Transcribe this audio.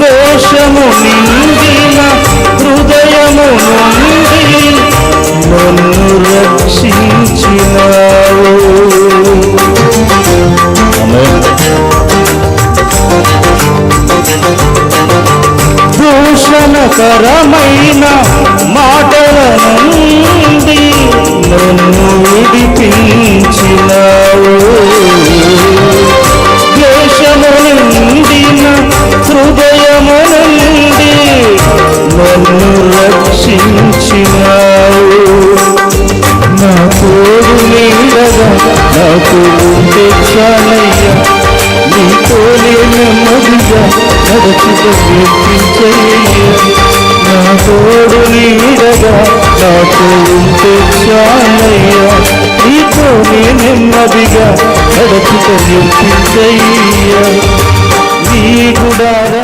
దోషము నిండిన హృదయము నుండి నన్ను రక్షించినావు. దూషణకరమైన మా నాకు ఉంటే నీతోనే నెమ్మదిగా నడుచుట నేర్పించయ్యా. నా తోడు నీడగా నాకు ఉంటే చాలయ్యా నీతోనే నెమ్మదిగా నడుచుట నేర్పించయ్యా. నీ గుడారా